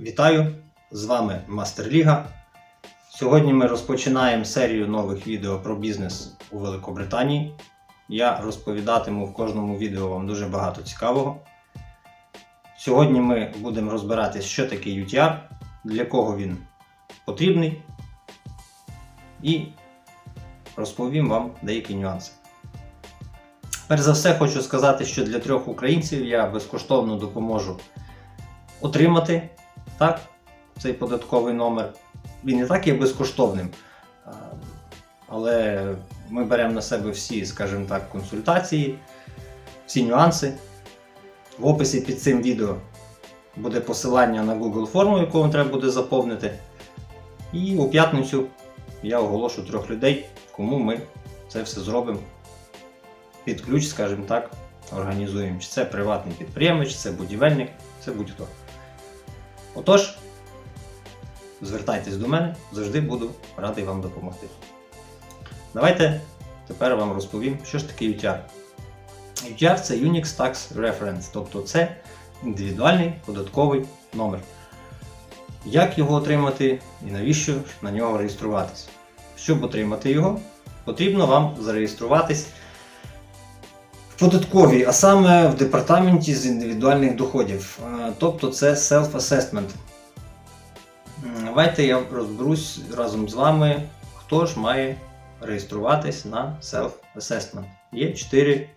Вітаю! З вами Мастер Ліга. Сьогодні ми розпочинаємо серію нових відео про бізнес у Великобританії. Я розповідатиму в кожному відео вам дуже багато цікавого. Сьогодні ми будемо розбиратись, що таке UTR, для кого він потрібний, і розповім вам деякі нюанси. Перш за все, хочу сказати, що для трьох українців я безкоштовно допоможу отримати так, цей податковий номер. Він і так є безкоштовним. Але ми беремо на себе всі, скажімо так, консультації, всі нюанси. В описі під цим відео буде посилання на Google форму, яку вам треба буде заповнити. І у п'ятницю я оголошу трьох людей, кому ми це все зробимо під ключ, скажімо так, організуємо. Чи це приватний підприємець, чи це будівельник, це будь-хто. Отож, звертайтесь до мене, завжди буду радий вам допомогти. Давайте тепер вам розповім, що ж таке UTR. UTR це Unix Tax Reference, тобто це індивідуальний податковий номер. Як його отримати і навіщо на нього реєструватися? Щоб отримати його, потрібно вам зареєструватись податковій, а саме в департаменті з індивідуальних доходів. Е, Тобто це self-assessment. Давайте я розберусь разом з вами, хто ж має реєструватись на self-assessment. Є 4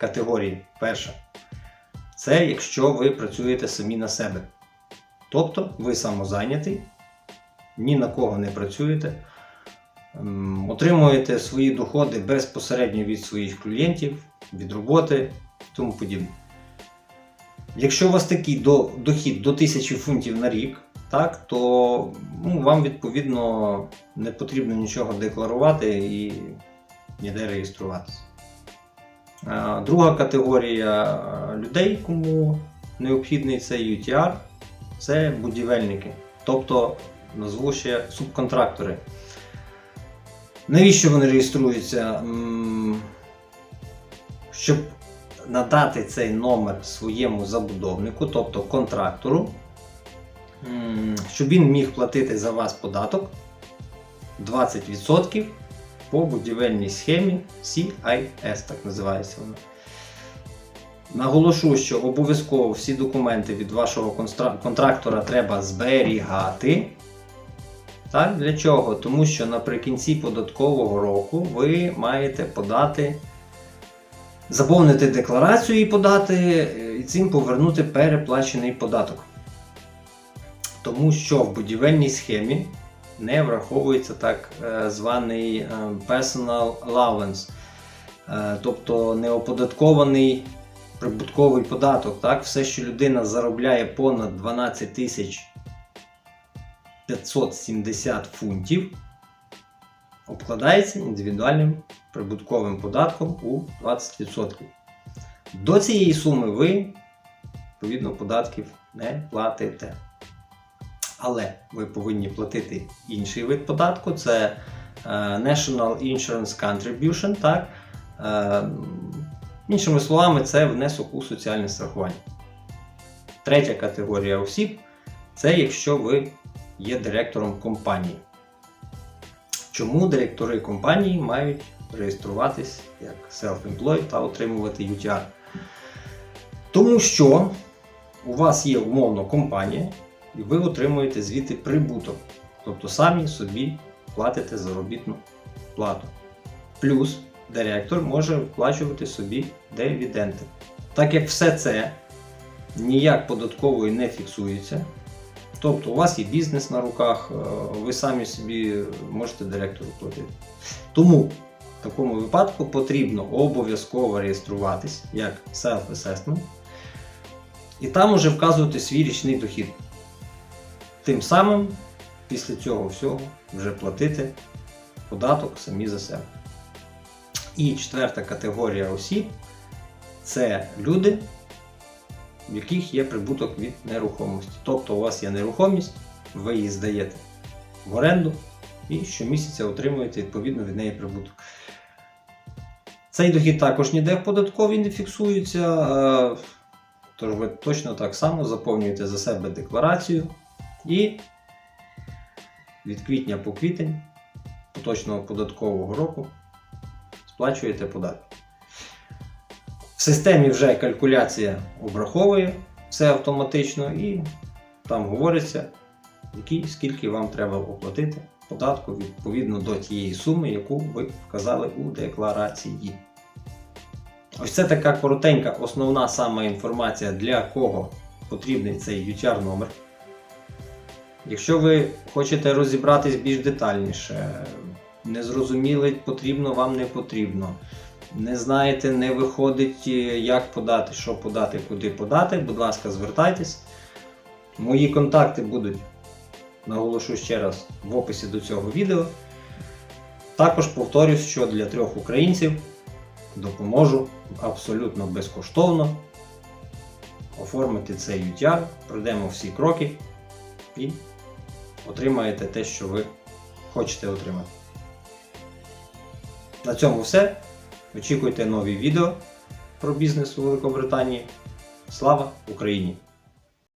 категорії. Перша. Це якщо ви працюєте самі на себе. Тобто ви самозайнятий, ні на кого не працюєте, отримуєте свої доходи безпосередньо від своїх клієнтів, від роботи і тому подібне. Якщо у вас такий до, дохід до 1000 фунтів на рік, так, то ну, вам відповідно не потрібно нічого декларувати і ніде реєструватися. Друга категорія людей, кому необхідний цей UTR, це будівельники, тобто назву ще субконтрактори. Навіщо вони реєструються? Щоб надати цей номер своєму забудовнику, тобто контрактору, щоб він міг платити за вас податок 20% по будівельній схемі CIS, так називається вона. Наголошу, що обов'язково всі документи від вашого контрактора треба зберігати. Так, для чого? Тому що наприкінці податкового року ви маєте подати, заповнити декларацію і подати, е, і цим повернути переплачений податок. Тому що в будівельній схемі не враховується так е, званий е, personal allowance, тобто неоподаткований прибутковий податок. Так? Все, що людина заробляє понад 12 тисяч 570 фунтів, обкладається індивідуальним прибутковим податком у 20%. До цієї суми ви, відповідно, податків не платите. Але ви повинні платити інший вид податку це е, National Insurance Contribution. Так? Е, іншими словами, це внесок у соціальне страхування. Третя категорія осіб це якщо ви є директором компанії. Чому директори компанії мають реєструватись як self-employed та отримувати UTR? Тому що у вас є умовно компанія, і ви отримуєте звідти прибуток. Тобто самі собі платите заробітну плату. Плюс директор може вплачувати собі дивіденди. Так як все це ніяк податковою не фіксується, тобто у вас є бізнес на руках, е, ви самі собі можете директору платити. Тому в такому випадку потрібно обов'язково реєструватись як self-assessment і там уже вказувати свій річний дохід. Тим самим після цього всього вже платити податок самі за себе. І четверта категорія осіб це люди, в яких є прибуток від нерухомості. Тобто у вас є нерухомість, ви її здаєте в оренду і щомісяця отримуєте відповідно від неї прибуток. Цей дохід також ніде в податковій не фіксується. е, Тож ви точно так само заповнюєте за себе декларацію і від квітня по квітень поточного податкового року сплачуєте податки. Системі вже калькуляція обраховує все автоматично і там говориться, які, скільки вам треба оплатити податку відповідно до тієї суми, яку ви вказали у декларації. Ось це така коротенька, основна сама інформація, для кого потрібний цей UTR номер. Якщо ви хочете розібратись більш детальніше, не зрозуміли, потрібно вам не потрібно. Не знаєте, не виходить, е, як подати, що подати, куди подати, будь ласка, звертайтесь. Мої контакти будуть, наголошу ще раз, в описі до цього відео. Також повторюсь, що для трьох українців допоможу абсолютно безкоштовно оформити цей UTR, пройдемо всі кроки і отримаєте те, що ви хочете отримати. На цьому все. Очікуйте нові відео про бізнес у Великобританії. Слава Україні!